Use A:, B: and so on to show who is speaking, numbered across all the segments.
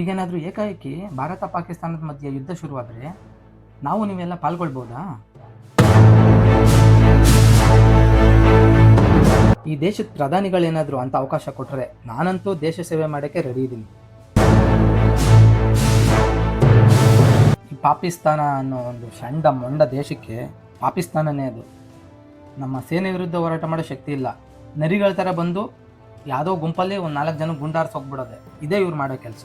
A: ಈಗೇನಾದರೂ ಏಕಾಏಕಿ ಭಾರತ ಪಾಕಿಸ್ತಾನದ ಮಧ್ಯೆ ಯುದ್ಧ ಶುರುವಾದರೆ ನಾವು ನೀವೆಲ್ಲ ಪಾಲ್ಗೊಳ್ಬೋದಾ? ಈ ದೇಶದ ಪ್ರಧಾನಿಗಳೇನಾದರೂ ಅಂತ ಅವಕಾಶ ಕೊಟ್ಟರೆ ನಾನಂತೂ ದೇಶ ಸೇವೆ ಮಾಡೋಕ್ಕೆ ರೆಡಿ ಇದ್ದೀನಿ. ಈ ಪಾಕಿಸ್ತಾನ ಅನ್ನೋ ಒಂದು ಷಂಡ ಮೊಂಡ ದೇಶಕ್ಕೆ ಪಾಕಿಸ್ತಾನನೇ ಅದು. ನಮ್ಮ ಸೇನೆ ವಿರುದ್ಧ ಹೋರಾಟ ಮಾಡೋ ಶಕ್ತಿ ಇಲ್ಲ. ನರಿಗಳ ಥರ ಬಂದು ಯಾವುದೋ ಗುಂಪಲ್ಲಿ ಒಂದು ನಾಲ್ಕು ಜನ ಗುಂಡಾರ್ಸ್ ಹೋಗ್ಬಿಡೋದೆ. ಇದೇ ಇವ್ರು ಮಾಡೋ ಕೆಲಸ.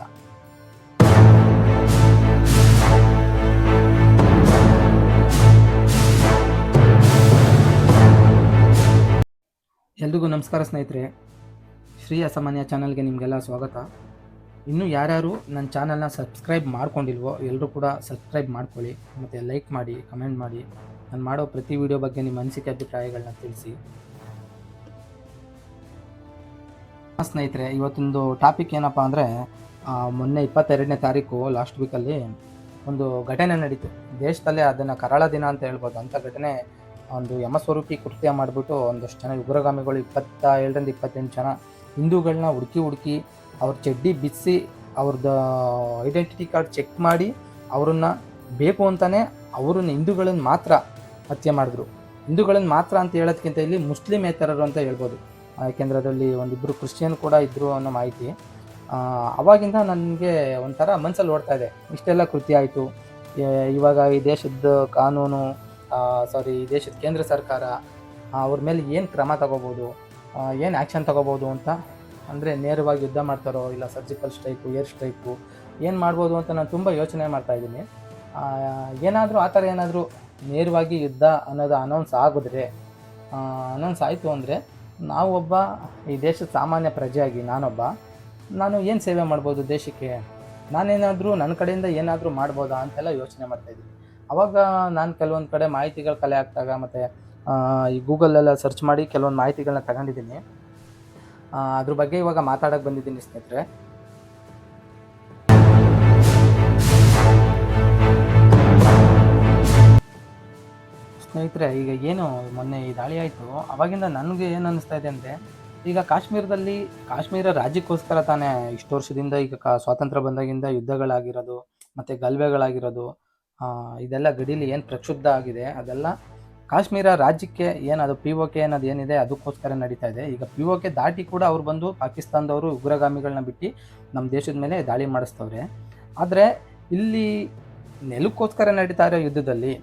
A: ಎಲ್ರಿಗೂ ನಮಸ್ಕಾರ ಸ್ನೇಹಿತರೆ. ಶ್ರೀ ಅಸಾಮಾನ್ಯ ಚಾನಲ್ಗೆ ನಿಮಗೆಲ್ಲ ಸ್ವಾಗತ. ಇನ್ನೂ ಯಾರ್ಯಾರು ನನ್ನ ಚಾನಲ್ನ ಸಬ್ಸ್ಕ್ರೈಬ್ ಮಾಡ್ಕೊಂಡಿಲ್ವೋ ಎಲ್ಲರೂ ಕೂಡ ಸಬ್ಸ್ಕ್ರೈಬ್ ಮಾಡ್ಕೊಳ್ಳಿ, ಮತ್ತು ಲೈಕ್ ಮಾಡಿ, ಕಮೆಂಟ್ ಮಾಡಿ. ನಾನು ಮಾಡೋ ಪ್ರತಿ ವಿಡಿಯೋ ಬಗ್ಗೆ ನಿಮ್ಮ ಅನಿಸಿಕೆ, ಅಭಿಪ್ರಾಯಗಳನ್ನ ತಿಳಿಸಿ. ಸ್ನೇಹಿತರೆ, ಇವತ್ತೊಂದು ಟಾಪಿಕ್ ಏನಪ್ಪ ಅಂದರೆ ಮೊನ್ನೆ ಇಪ್ಪತ್ತೆರಡನೇ ತಾರೀಕು, ಲಾಸ್ಟ್ ವೀಕಲ್ಲಿ ಒಂದು ಘಟನೆ ನಡೀತು. ದೇಶದಲ್ಲೇ ಅದನ್ನು ಕರಾಳ ದಿನ ಅಂತ ಹೇಳ್ಬೋದು. ಅಂಥ ಘಟನೆ ಒಂದು ಯಮಸ್ವರೂಪಿ ಕೃತ್ಯ ಮಾಡಿಬಿಟ್ಟು ಒಂದಷ್ಟು ಜನ ಉಗ್ರಗಾಮಿಗಳು ಇಪ್ಪತ್ತ ಏಳರಿಂದ ಇಪ್ಪತ್ತೆಂಟು ಜನ ಹಿಂದೂಗಳನ್ನ ಹುಡುಕಿ ಹುಡುಕಿ ಅವ್ರ ಚಡ್ಡಿ ಬಿಸಿ ಅವ್ರದ್ದು ಐಡೆಂಟಿಟಿ ಕಾರ್ಡ್ ಚೆಕ್ ಮಾಡಿ ಅವರನ್ನು ಬೇಕು ಅಂತಲೇ ಅವ್ರನ್ನ ಹಿಂದೂಗಳನ್ನ ಮಾತ್ರ ಹತ್ಯೆ ಮಾಡಿದ್ರು. ಹಿಂದೂಗಳನ್ನ ಮಾತ್ರ ಅಂತ ಹೇಳೋದಕ್ಕಿಂತ ಇಲ್ಲಿ ಮುಸ್ಲಿಮೇತರರು ಅಂತ ಹೇಳ್ಬೋದು. ಯಾಕೆಂದರೆ ಅದರಲ್ಲಿ ಒಂದಿಬ್ಬರು ಕ್ರಿಶ್ಚಿಯನ್ ಕೂಡ ಇದ್ದರು ಅನ್ನೋ ಮಾಹಿತಿ. ಅವಾಗಿಂದ ನನಗೆ ಒಂಥರ ಮನಸ್ಸಲ್ಲಿ ಓಡ್ತಾ ಇದೆ. ಇಷ್ಟೆಲ್ಲ ಕೃತ್ಯ ಆಯಿತು. ಇವಾಗ ಈ ದೇಶದ ಕಾನೂನು ಸಾರಿ ದೇಶದ ಕೇಂದ್ರ ಸರ್ಕಾರ ಅವ್ರ ಮೇಲೆ ಏನು ಕ್ರಮ ತಗೋಬೋದು ಏನು ಆ್ಯಕ್ಷನ್ ತಗೋಬೋದು ಅಂತ ಅಂದರೆ ನೇರವಾಗಿ ಯುದ್ಧ ಮಾಡ್ತಾರೋ ಇಲ್ಲ ಸರ್ಜಿಕಲ್ ಸ್ಟ್ರೈಕು ಏರ್ ಸ್ಟ್ರೈಕು ಏನು ಮಾಡ್ಬೋದು ಅಂತ ನಾನು ತುಂಬ ಯೋಚನೆ ಮಾಡ್ತಾ ಇದ್ದೀನಿ. ಏನಾದರೂ ಆ ಥರ ಏನಾದರೂ ನೇರವಾಗಿ ಯುದ್ಧ ಅನ್ನೋದು ಅನೌನ್ಸ್ ಆಗಿದ್ರೆ ಅನೌನ್ಸ್ ಆಯಿತು ಅಂದರೆ ನಾವೊಬ್ಬ ಈ ದೇಶದ ಸಾಮಾನ್ಯ ಪ್ರಜೆಯಾಗಿ, ನಾನೊಬ್ಬ, ನಾನು ಏನು ಸೇವೆ ಮಾಡ್ಬೋದು ದೇಶಕ್ಕೆ? ನಾನೇನಾದರೂ ನನ್ನ ಕಡೆಯಿಂದ ಏನಾದರೂ ಮಾಡ್ಬೋದಾ ಅಂತೆಲ್ಲ ಯೋಚನೆ ಮಾಡ್ತಾಯಿದ್ದೀನಿ ಅವಾಗ ನಾನು ಕೆಲವೊಂದು ಕಡೆ ಮಾಹಿತಿಗಳು ಕಲೆ ಹಾಕಿದಾಗ ಮತ್ತು ಈ ಗೂಗಲೆಲ್ಲ ಸರ್ಚ್ ಮಾಡಿ ಕೆಲವೊಂದು ಮಾಹಿತಿಗಳನ್ನ ತಗೊಂಡಿದ್ದೀನಿ. ಅದ್ರ ಬಗ್ಗೆ ಇವಾಗ ಮಾತಾಡೋಕ್ಕೆ ಬಂದಿದ್ದೀನಿ ಸ್ನೇಹಿತರೆ. ಸ್ನೇಹಿತರೆ, ಈಗ ಏನು ಮೊನ್ನೆ ಈ ದಾಳಿ ಆಯಿತು. ಅವಾಗಿಂದ ನನಗೆ ಏನು ಅನ್ನಿಸ್ತಾ ಇದೆ ಅಂದರೆ, ಈಗ ಕಾಶ್ಮೀರದಲ್ಲಿ, ಕಾಶ್ಮೀರ ರಾಜ್ಯಕ್ಕೋಸ್ಕರ ತಾನೇ ಇಷ್ಟು ವರ್ಷದಿಂದ ಈಗ ಕಾ, ಸ್ವಾತಂತ್ರ್ಯ ಬಂದಾಗಿಂದ ಯುದ್ಧಗಳಾಗಿರೋದು, ಮತ್ತು ಗಲ್ವೆಗಳಾಗಿರೋದು ಇದೆಲ್ಲ ಗಡೀಲಿ ಏನು ಪ್ರಕ್ಷುಬ್ಧ ಆಗಿದೆ, ಅದೆಲ್ಲ ಕಾಶ್ಮೀರ ರಾಜ್ಯಕ್ಕೆ ಏನು, ಅದು ಪಿ ಒ ಕೆ ಅನ್ನೋದು ಏನಿದೆ, ಅದಕ್ಕೋಸ್ಕರ ನಡೀತಾ ಇದೆ. ಈಗ ಪಿ ಒ ಕೆ ದಾಟಿ ಕೂಡ ಅವ್ರು ಬಂದು ಪಾಕಿಸ್ತಾನದವರು ಉಗ್ರಗಾಮಿಗಳನ್ನ ಬಿಟ್ಟು ನಮ್ಮ ದೇಶದ ಮೇಲೆ ದಾಳಿ ಮಾಡಿಸ್ತವ್ರೆ. ಆದರೆ ಇಲ್ಲಿ ನೆಲಕ್ಕೋಸ್ಕರ ನಡೀತಾ ಇರೋ ಯುದ್ಧದಲ್ಲಿ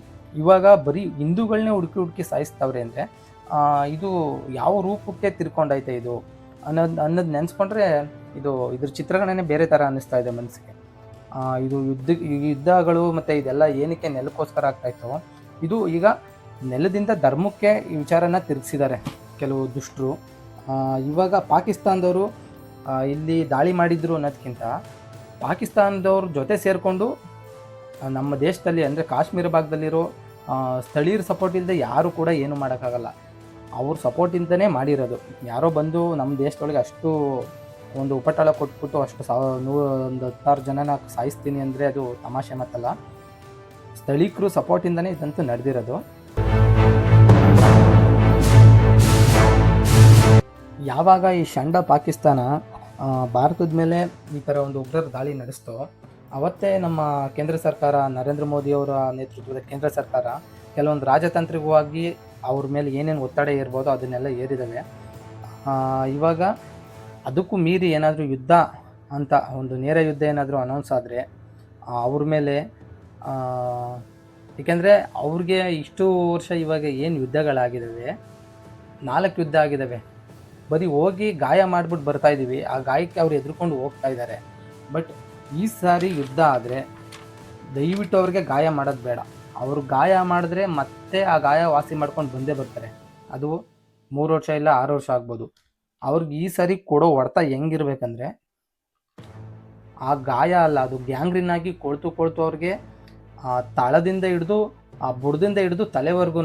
A: ಇವಾಗ ಬರೀ ಹಿಂದೂಗಳನ್ನೇ ಹುಡುಕಿ ಹುಡುಕಿ ಸಾಯಿಸ್ತವ್ರೆ ಅಂದರೆ ಇದು ಯಾವ ರೂಪಕ್ಕೆ ತಿರ್ಕೊಂಡೈತೆ ಇದು ಅನ್ನೋದು ಅನ್ನೋದು ನೆನೆಸ್ಕೊಂಡ್ರೆ ಇದು ಇದ್ರ ಚಿತ್ರಗಣನೆ ಬೇರೆ ಥರ ಅನ್ನಿಸ್ತಾ ಇದೆ ಮನಸ್ಸಿಗೆ ಇದು ಯುದ್ಧ ಯುದ್ಧಗಳು ಮತ್ತು ಇದೆಲ್ಲ ಏನಕ್ಕೆ ನೆಲಕ್ಕೋಸ್ಕರ ಆಗ್ತಾಯಿತ್ತು ಇದು ಈಗ ನೆಲದಿಂದ ಧರ್ಮಕ್ಕೆ ಈ ವಿಚಾರನ ತಿರುಗಿಸಿದ್ದಾರೆ ಕೆಲವು ದುಷ್ಟರು. ಇವಾಗ ಪಾಕಿಸ್ತಾನದವರು ಇಲ್ಲಿ ದಾಳಿ ಮಾಡಿದ್ರು ಅನ್ನೋದಕ್ಕಿಂತ ಪಾಕಿಸ್ತಾನದವ್ರ ಜೊತೆ ಸೇರಿಕೊಂಡು ನಮ್ಮ ದೇಶದಲ್ಲಿ ಅಂದರೆ ಕಾಶ್ಮೀರ ಭಾಗದಲ್ಲಿರೋ ಸ್ಥಳೀಯರ ಸಪೋರ್ಟ್ ಇಲ್ಲದೆ ಯಾರು ಕೂಡ ಏನು ಮಾಡೋಕ್ಕಾಗಲ್ಲ. ಅವ್ರ ಸಪೋರ್ಟಿಂದನೇ ಮಾಡಿರೋದು. ಯಾರೋ ಬಂದು ನಮ್ಮ ದೇಶದೊಳಗೆ ಅಷ್ಟು ಒಂದು ಉಪಟಳ ಕೊಟ್ಬಿಟ್ಟು ಅಷ್ಟು ಸಾವ ನೂರ ಒಂದು ಹತ್ತಾರು ಜನನ ಸಾಯಿಸ್ತೀನಿ ಅಂದರೆ ಅದು ತಮಾಷೆ ಮಾತಲ್ಲ. ಸ್ಥಳೀಕರು ಸಪೋರ್ಟಿಂದನೇ ಇದಂತೂ ನಡೆದಿರೋದು. ಯಾವಾಗ ಈ ಷಂಡ ಪಾಕಿಸ್ತಾನ ಭಾರತದ ಮೇಲೆ ಈ ಥರ ಒಂದು ಉಗ್ರರ ದಾಳಿ ನಡೆಸ್ತೋ, ಅವತ್ತೇ ನಮ್ಮ ಕೇಂದ್ರ ಸರ್ಕಾರ, ನರೇಂದ್ರ ಮೋದಿಯವರ ನೇತೃತ್ವದ ಕೇಂದ್ರ ಸರ್ಕಾರ, ಕೆಲವೊಂದು ರಾಜತಾಂತ್ರಿಕವಾಗಿ ಅವ್ರ ಮೇಲೆ ಏನೇನು ಒತ್ತಡ ಇರ್ಬೋದು ಅದನ್ನೆಲ್ಲ ಏರಿದ್ದಾವೆ ಇವಾಗ ಅದಕ್ಕೂ ಮೀರಿ ಏನಾದರೂ ಯುದ್ಧ ಅಂತ ಒಂದು ನೇರ ಯುದ್ಧ ಏನಾದರೂ ಅನೌನ್ಸ್ ಆದರೆ ಅವ್ರ ಮೇಲೆ ಏಕೆಂದರೆ ಅವ್ರಿಗೆ ಇಷ್ಟು ವರ್ಷ ಇವಾಗ ಏನು ಯುದ್ಧಗಳಾಗಿದ್ದಾವೆ ನಾಲ್ಕು ಯುದ್ಧ ಆಗಿದ್ದಾವೆ ಬರೀ ಹೋಗಿ ಗಾಯ ಮಾಡಿಬಿಟ್ಟು ಬರ್ತಾ ಇದ್ದೀವಿ ಆ ಗಾಯಕ್ಕೆ ಅವ್ರು ಎದುರ್ಕೊಂಡು ಹೋಗ್ತಾ ಇದ್ದಾರೆ ಬಟ್ ಈ ಸಾರಿ ಯುದ್ಧ ಆದರೆ ದಯವಿಟ್ಟು ಅವ್ರಿಗೆ ಗಾಯ ಮಾಡೋದು ಬೇಡ. ಅವರು ಗಾಯ ಮಾಡಿದ್ರೆ ಮತ್ತೆ ಆ ಗಾಯ ವಾಸಿ ಮಾಡ್ಕೊಂಡು ಬಂದೇ ಬರ್ತಾರೆ. ಅದು ಮೂರು ವರ್ಷ ಇಲ್ಲ ಆರು ವರ್ಷ ಆಗ್ಬೋದು. ಅವ್ರಿಗೆ ಈ ಸಾರಿ ಕೊಡೋ ಹೊಡೆತ ಹೆಂಗಿರ್ಬೇಕಂದ್ರೆ, ಆ ಗಾಯ ಅಲ್ಲ, ಅದು ಗ್ಯಾಂಗ್ರಿನ್ ಆಗಿ ಕೊಳ್ತು ಕೊಳ್ತು ಅವ್ರಿಗೆ, ಆ ತಳದಿಂದ ಹಿಡಿದು, ಆ ಬುಡದಿಂದ ಹಿಡಿದು ತಲೆವರೆಗೂ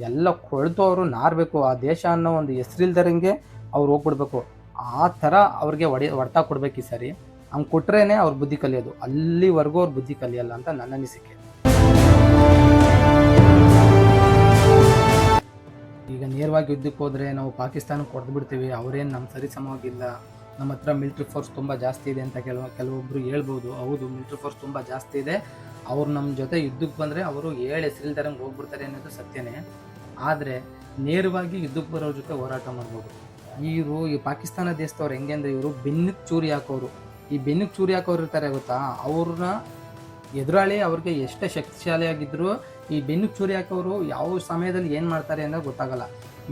A: ಎಲ್ಲ ಕೊಳ್ತು ಅವರು ನಾರಬೇಕು. ಆ ದೇಶ ಅನ್ನೋ ಒಂದು ಹೆಸರಿಲ್ದರಂಗೆ ಅವ್ರು ಹೋಗ್ಬಿಡ್ಬೇಕು. ಆ ಥರ ಅವ್ರಿಗೆ ಹೊಡೆ, ಹೊಡ್ತಾ ಕೊಡ್ಬೇಕು ಈ ಸರಿ. ಹಂಗೆ ಕೊಟ್ರೇ ಅವ್ರ ಬುದ್ಧಿ ಕಲಿಯೋದು. ಅಲ್ಲಿವರೆಗೂ ಅವ್ರ ಬುದ್ಧಿ ಕಲಿಯಲ್ಲ ಅಂತ ನನ್ನ ಅನಿಸಿಕೆ. ಈಗ ನೇರವಾಗಿ ಯುದ್ಧಕ್ಕೆ ಹೋದರೆ ನಾವು ಪಾಕಿಸ್ತಾನಕ್ಕೆ ಹೊಡೆದು ಬಿಡ್ತೀವಿ, ಅವರೇನು ನಮ್ಮ ಸರಿ ಸಮವಾಗಿಲ್ಲ. ನಮ್ಮ ಹತ್ರ ಮಿಲ್ಟ್ರಿ ಫೋರ್ಸ್ ತುಂಬ ಜಾಸ್ತಿ ಇದೆ ಅಂತ ಕೆಲವು ಕೆಲವೊಬ್ಬರು ಹೇಳ್ಬೋದು. ಹೌದು ಮಿಲ್ಟ್ರಿ ಫೋರ್ಸ್ ತುಂಬ ಜಾಸ್ತಿ ಇದೆ. ಅವ್ರು ನಮ್ಮ ಜೊತೆ ಯುದ್ಧಕ್ಕೆ ಬಂದರೆ ಅವರು ಏಳು ಹೆಸರಿಲ್ದಾರಂಗೆ ಹೋಗ್ಬಿಡ್ತಾರೆ ಅನ್ನೋದು ಸತ್ಯನೇ. ಆದರೆ ನೇರವಾಗಿ ಯುದ್ಧಕ್ಕೆ ಬರೋರ ಜೊತೆ ಹೋರಾಟ ಮಾಡ್ಬೋದು. ಇವರು ಈ ಪಾಕಿಸ್ತಾನ ದೇಶದವ್ರು ಹೆಂಗೆ ಅಂದರೆ ಇವರು ಬೆನ್ನಕ್ಕೆ ಚೂರಿ ಹಾಕೋರು. ಈ ಬೆನ್ನಕ್ಕೆ ಚೂರಿ ಹಾಕೋರು ಇರ್ತಾರೆ ಗೊತ್ತಾ? ಅವ್ರನ್ನ ಎದುರಾಳಿ ಅವ್ರಿಗೆ ಎಷ್ಟೇ ಶಕ್ತಿಶಾಲಿಯಾಗಿದ್ದರೂ ಈ ಬೆನ್ನು ಚೂರಿ ಹಾಕೋರು ಯಾವ ಸಮಯದಲ್ಲಿ ಏನು ಮಾಡ್ತಾರೆ ಅಂದರೆ ಗೊತ್ತಾಗಲ್ಲ.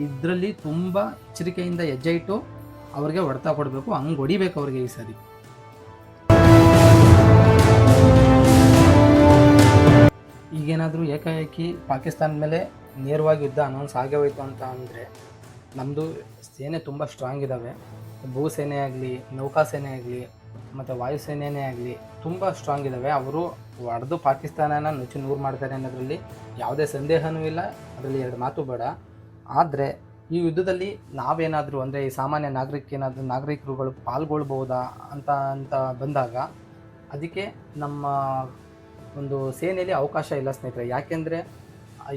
A: ಇದರಲ್ಲಿ ತುಂಬ ಎಚ್ಚರಿಕೆಯಿಂದ ಹೆಜ್ಜೆ ಇಟ್ಟು ಅವ್ರಿಗೆ ಹೊಡೆತ ಕೊಡಬೇಕು, ಹಂಗೆ ಹೊಡಿಬೇಕು ಅವ್ರಿಗೆ ಈ ಸರಿ. ಈಗೇನಾದರೂ ಏಕಾಏಕಿ ಪಾಕಿಸ್ತಾನದ ಮೇಲೆ ನೇರವಾಗಿ ಯುದ್ಧ ಅನೌನ್ಸ್ ಆಗೇ ಹೋಯಿತು ಅಂತ ಅಂದರೆ ನಮ್ಮದು ಸೇನೆ ತುಂಬ ಸ್ಟ್ರಾಂಗ್ ಇದ್ದಾವೆ ಭೂಸೇನೆ ಆಗಲಿ, ನೌಕಾಸೇನೆ ಆಗಲಿ ಮತ್ತು ವಾಯುಸೇನೆಯೇ ಆಗಲಿ ತುಂಬ ಸ್ಟ್ರಾಂಗ್ ಇದ್ದಾವೆ ಅವರು ಹೊಡೆದು ಪಾಕಿಸ್ತಾನನ ನುಚ್ಚು ನೂರು ಮಾಡ್ತಾರೆ ಅನ್ನೋದರಲ್ಲಿ ಯಾವುದೇ ಸಂದೇಹನೂ ಇಲ್ಲ. ಅದರಲ್ಲಿ ಎರಡು ಮಾತು ಬೇಡ. ಆದರೆ ಈ ಯುದ್ಧದಲ್ಲಿ ನಾವೇನಾದರೂ ಅಂದರೆ ಈ ಸಾಮಾನ್ಯ ನಾಗರಿಕ ಏನಾದರೂ ನಾಗರಿಕರುಗಳು ಪಾಲ್ಗೊಳ್ಬೋದಾ ಅಂತ ಅಂತ ಬಂದಾಗ ಅದಕ್ಕೆ ನಮ್ಮ ಒಂದು ಸೇನೆಯಲ್ಲಿ ಅವಕಾಶ ಇಲ್ಲ ಸ್ನೇಹಿತರೆ. ಯಾಕೆಂದರೆ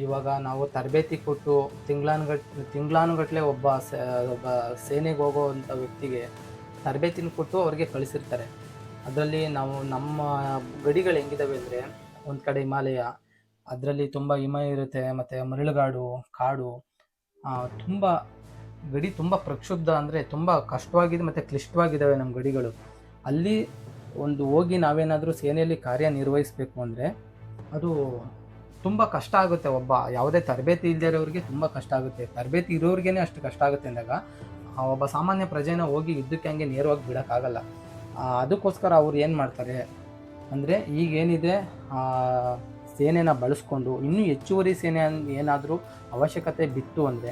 A: ಇವಾಗ ನಾವು ತರಬೇತಿ ಕೊಟ್ಟು ತಿಂಗಳಾನುಗಟ್ ತಿಂಗಳಾನುಗಟ್ಟಲೆ ಒಬ್ಬ ಒಬ್ಬ ಸೇನೆಗೆ ಹೋಗೋವಂಥ ವ್ಯಕ್ತಿಗೆ ತರಬೇತಿನ ಕೊಟ್ಟು ಅವ್ರಿಗೆ ಕಳಿಸಿರ್ತಾರೆ. ಅದರಲ್ಲಿ ನಾವು ನಮ್ಮ ಗಡಿಗಳು ಹೆಂಗಿದಾವೆ ಅಂದರೆ ಒಂದು ಕಡೆ ಹಿಮಾಲಯ, ಅದರಲ್ಲಿ ತುಂಬ ಹಿಮ ಇರುತ್ತೆ, ಮತ್ತು ಮರಳುಗಾಡು, ಕಾಡು ತುಂಬ ಗಡಿ ತುಂಬ ಪ್ರಕ್ಷುಬ್ಧ ಅಂದರೆ ತುಂಬ ಕಷ್ಟವಾಗಿದೆ ಮತ್ತು ಕ್ಲಿಷ್ಟವಾಗಿದ್ದಾವೆ ನಮ್ಮ ಗಡಿಗಳು. ಅಲ್ಲಿ ಒಂದು ಹೋಗಿ ನಾವೇನಾದರೂ ಸೇನೆಯಲ್ಲಿ ಕಾರ್ಯನಿರ್ವಹಿಸಬೇಕು ಅಂದರೆ ಅದು ತುಂಬ ಕಷ್ಟ ಆಗುತ್ತೆ ಒಬ್ಬ. ಯಾವುದೇ ತರಬೇತಿ ಇಲ್ಲದೇ ಇರೋರಿಗೆ ತುಂಬ ಕಷ್ಟ ಆಗುತ್ತೆ. ತರಬೇತಿ ಇರೋರಿಗೇ ಅಷ್ಟು ಕಷ್ಟ ಆಗುತ್ತೆ ಅಂದಾಗ ಒಬ್ಬ ಸಾಮಾನ್ಯ ಪ್ರಜೆನ ಹೋಗಿ ಯುದ್ಧಕ್ಕೆ ಹಂಗೆ ನೇರವಾಗಿ ಬಿಡೋಕ್ಕಾಗಲ್ಲ. ಅದಕ್ಕೋಸ್ಕರ ಅವ್ರು ಏನು ಮಾಡ್ತಾರೆ ಅಂದರೆ ಈಗೇನಿದೆ ಸೇನೆನ ಬಳಸ್ಕೊಂಡು ಇನ್ನೂ ಹೆಚ್ಚುವರಿ ಸೇನೆ ಏನಾದರೂ ಅವಶ್ಯಕತೆ ಬಿತ್ತು ಅಂದರೆ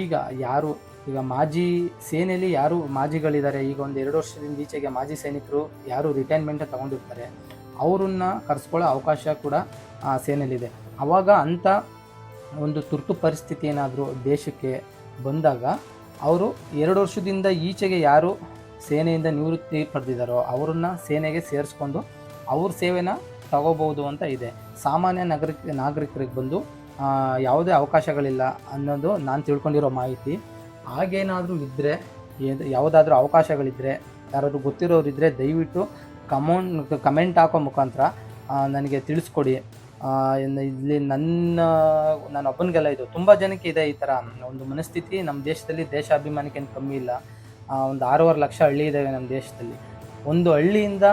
A: ಈಗ ಯಾರು, ಈಗ ಮಾಜಿ ಸೇನೆಯಲ್ಲಿ ಯಾರು ಮಾಜಿಗಳಿದ್ದಾರೆ, ಈಗ ಒಂದು ಎರಡು ವರ್ಷದಿಂದ ಈಚೆಗೆ ಮಾಜಿ ಸೈನಿಕರು ಯಾರು ರಿಟೈರ್ಮೆಂಟ್ ತಗೊಂಡಿರ್ತಾರೆ, ಅವರನ್ನ ಕರೆಸ್ಕೊಳ್ಳೋ ಅವಕಾಶ ಕೂಡ, ಆ ಸೇನೆಯಲ್ಲಿದೆ ಆವಾಗ ಅಂಥ ಒಂದು ತುರ್ತು ಪರಿಸ್ಥಿತಿ ಏನಾದರೂ ದೇಶಕ್ಕೆ ಬಂದಾಗ ಅವರು ಎರಡು ವರ್ಷದಿಂದ ಈಚೆಗೆ ಯಾರು ಸೇನೆಯಿಂದ ನಿವೃತ್ತಿ ಪಡೆದಿದ್ದಾರೋ ಅವರನ್ನು ಸೇನೆಗೆ ಸೇರಿಸ್ಕೊಂಡು ಅವ್ರ ಸೇವೆನ ತಗೋಬೋದು ಅಂತ ಇದೆ. ಸಾಮಾನ್ಯ ನಾಗರಿಕ ನಾಗರಿಕರಿಗೆ ಬಂದು ಯಾವುದೇ ಅವಕಾಶಗಳಿಲ್ಲ ಅನ್ನೋದು ನಾನು ತಿಳ್ಕೊಂಡಿರೋ ಮಾಹಿತಿ. ಹಾಗೇನಾದರೂ ಇದ್ದರೆ ಯಾವುದಾದ್ರೂ ಅವಕಾಶಗಳಿದ್ದರೆ ಯಾರಾದರೂ ಗೊತ್ತಿರೋರಿದ್ದರೆ ದಯವಿಟ್ಟು ಕಮೌಂಟ್ ಕಮೆಂಟ್ ಹಾಕೋ ಮುಖಾಂತರ ನನಗೆ ತಿಳಿಸ್ಕೊಡಿ. ಇಲ್ಲಿ ನನ್ನ ನಾನು ಒಬ್ಬನಿಗೆಲ್ಲ ಇದು ತುಂಬ ಜನಕ್ಕೆ ಇದೆ ಈ ಥರ ಒಂದು ಮನಸ್ಥಿತಿ. ನಮ್ಮ ದೇಶದಲ್ಲಿ ದೇಶಾಭಿಮಾನಕ್ಕೆ ಏನು ಕಮ್ಮಿ ಇಲ್ಲ. ಒಂದು ಆರೂವರೆ ಲಕ್ಷ ಹಳ್ಳಿ ಇದ್ದಾವೆ ನಮ್ಮ ದೇಶದಲ್ಲಿ. ಒಂದು ಹಳ್ಳಿಯಿಂದ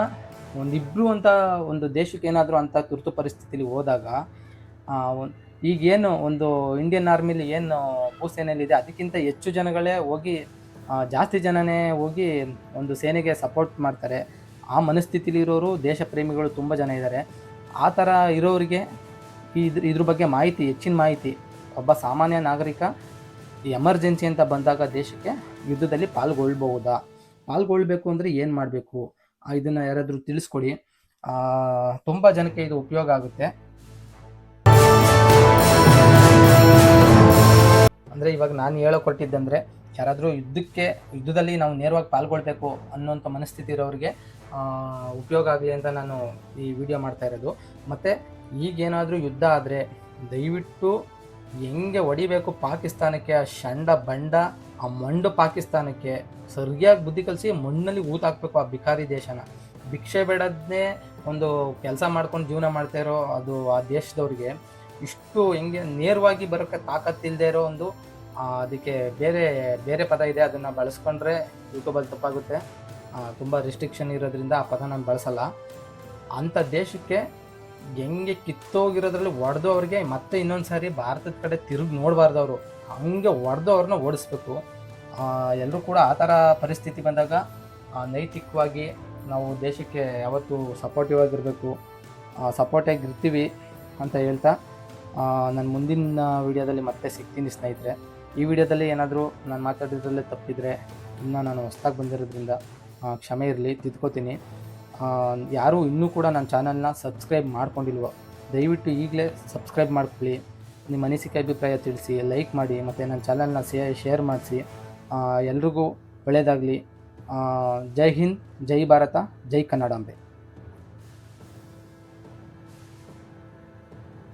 A: ಒಂದಿಬ್ಬರು ಅಂತ ಒಂದು ದೇಶಕ್ಕೆ ಏನಾದರೂ ಅಂಥ ತುರ್ತು ಪರಿಸ್ಥಿತಿಲಿ ಹೋದಾಗ ಈಗೇನು ಒಂದು ಇಂಡಿಯನ್ ಆರ್ಮಿಲಿ ಏನು ಭೂಸೇನೆಯಲ್ಲಿ ಇದೆ, ಅದಕ್ಕಿಂತ ಹೆಚ್ಚು ಜನಗಳೇ ಹೋಗಿ ಜಾಸ್ತಿ ಜನನೇ ಹೋಗಿ ಒಂದು ಸೇನೆಗೆ ಸಪೋರ್ಟ್ ಮಾಡ್ತಾರೆ. ಆ ಮನಸ್ಥಿತಿಲಿರೋರು ದೇಶ ಪ್ರೇಮಿಗಳು ತುಂಬ ಜನ ಇದ್ದಾರೆ. ಆ ಥರ ಇರೋರಿಗೆ ಇದ್ರ ಇದ್ರ ಬಗ್ಗೆ ಮಾಹಿತಿ, ಹೆಚ್ಚಿನ ಮಾಹಿತಿ, ಒಬ್ಬ ಸಾಮಾನ್ಯ ನಾಗರಿಕ ಎಮರ್ಜೆನ್ಸಿ ಅಂತ ಬಂದಾಗ ದೇಶಕ್ಕೆ ಯುದ್ಧದಲ್ಲಿ ಪಾಲ್ಗೊಳ್ಬಹುದಾ? ಪಾಲ್ಗೊಳ್ಬೇಕು ಅಂದರೆ ಏನು ಮಾಡಬೇಕು? ಇದನ್ನು ಯಾರಾದರೂ ತಿಳಿಸ್ಕೊಡಿ. ತುಂಬ ಜನಕ್ಕೆ ಇದು ಉಪಯೋಗ ಆಗುತ್ತೆ. ಅಂದರೆ ಇವಾಗ ನಾನು ಹೇಳೋ ಕೊಟ್ಟಿದ್ದಂದರೆ ಯಾರಾದರೂ ಯುದ್ಧಕ್ಕೆ ಯುದ್ಧದಲ್ಲಿ ನಾವು ನೇರವಾಗಿ ಪಾಲ್ಗೊಳ್ಬೇಕು ಅನ್ನೋಂಥ ಮನಸ್ಥಿತಿ ಇರೋರಿಗೆ ಉಪಯೋಗ ಆಗಲಿ ಅಂತ ನಾನು ಈ ವಿಡಿಯೋ ಮಾಡ್ತಾ ಇರೋದು. ಮತ್ತು ಈಗೇನಾದರೂ ಯುದ್ಧ ಆದರೆ ದಯವಿಟ್ಟು ಹೆಂಗೆ ಹೊಡಿಬೇಕು ಪಾಕಿಸ್ತಾನಕ್ಕೆ ಆ ಶಂಡ ಬಂಡ, ಆ ಮಂಡು ಪಾಕಿಸ್ತಾನಕ್ಕೆ? ಸರಿಯಾಗಿ ಬುದ್ಧಿ ಕಲಿಸಿ ಮಣ್ಣಲ್ಲಿ ಊತಾಕ್ಬೇಕು ಆ ಬಿಕಾರಿ ದೇಶನ. ಭಿಕ್ಷೆ ಬೇಡದ್ದೇ ಒಂದು ಕೆಲಸ ಮಾಡ್ಕೊಂಡು ಜೀವನ ಮಾಡ್ತಾ ಇರೋ ಅದು ಆ ದೇಶದವ್ರಿಗೆ ಇಷ್ಟು ಹೆಂಗೆ ನೇರವಾಗಿ ಬರೋಕ್ಕೆ ತಾಕತ್ತಿಲ್ಲದೆ ಇರೋ ಒಂದು ಅದಕ್ಕೆ ಬೇರೆ ಬೇರೆ ಪದ ಇದೆ. ಅದನ್ನು ಬಳಸ್ಕೊಂಡ್ರೆ ಯೂಟ್ಯೂಬಲ್ಲಿ ತಪ್ಪಾಗುತ್ತೆ. ತುಂಬ ರಿಸ್ಟ್ರಿಕ್ಷನ್ ಇರೋದ್ರಿಂದ ಆ ಪದ ನಾನು ಬಳಸಲ್ಲ. ಅಂಥ ದೇಶಕ್ಕೆ ಹೆಂಗೆ ಕಿತ್ತೋಗಿರೋದ್ರಲ್ಲಿ ಒಡೆದು ಅವ್ರಿಗೆ, ಮತ್ತೆ ಇನ್ನೊಂದು ಸಾರಿ ಭಾರತದ ಕಡೆ ತಿರುಗಿ ನೋಡಬಾರ್ದು ಅವರು. ಹಂಗೆ ಹೊಡೆದು ಅವ್ರನ್ನ ಓಡಿಸ್ಬೇಕು. ಎಲ್ಲರೂ ಕೂಡ ಆ ಥರ ಪರಿಸ್ಥಿತಿ ಬಂದಾಗ ನೈತಿಕವಾಗಿ ನಾವು ದೇಶಕ್ಕೆ ಯಾವತ್ತೂ ಸಪೋರ್ಟಿವ್ ಆಗಿರಬೇಕು ಸಪೋರ್ಟಾಗಿ ಇರ್ತೀವಿ ಅಂತ ಹೇಳ್ತಾ ನಾನು ಮುಂದಿನ ವಿಡಿಯೋದಲ್ಲಿ ಮತ್ತೆ ಸಿಗ್ತೀನಿ ಸ್ನೇಹಿತರೆ. ಈ ವಿಡಿಯೋದಲ್ಲಿ ಏನಾದರೂ ನಾನು ಮಾತಾಡಿದ್ರಲ್ಲೇ ತಪ್ಪಿದರೆ ಇನ್ನೂ ನಾನು ಹೊಸ್ದಾಗಿ ಬಂದಿರೋದ್ರಿಂದ ಕ್ಷಮೆ ಇರಲಿ, ತಿದ್ಕೋತೀನಿ. ಯಾರೂ ಇನ್ನೂ ಕೂಡ ನನ್ನ ಚಾನಲ್ನ ಸಬ್ಸ್ಕ್ರೈಬ್ ಮಾಡ್ಕೊಂಡಿಲ್ವೋ, ದಯವಿಟ್ಟು ಈಗಲೇ ಸಬ್ಸ್ಕ್ರೈಬ್ ಮಾಡ್ಕೊಳ್ಳಿ. ನಿಮ್ಮ ಅನಿಸಿಕೆ ಅಭಿಪ್ರಾಯ ತಿಳಿಸಿ, ಲೈಕ್ ಮಾಡಿ, ಮತ್ತು ನನ್ನ ಚಾನಲ್ನ ಸೇ ಶೇರ್ ಮಾಡಿಸಿ. ಎಲ್ರಿಗೂ ಒಳ್ಳೆಯದಾಗಲಿ. ಜೈ ಹಿಂದ್, ಜೈ ಭಾರತ, ಜೈ ಕನ್ನಡಾಂಬೆ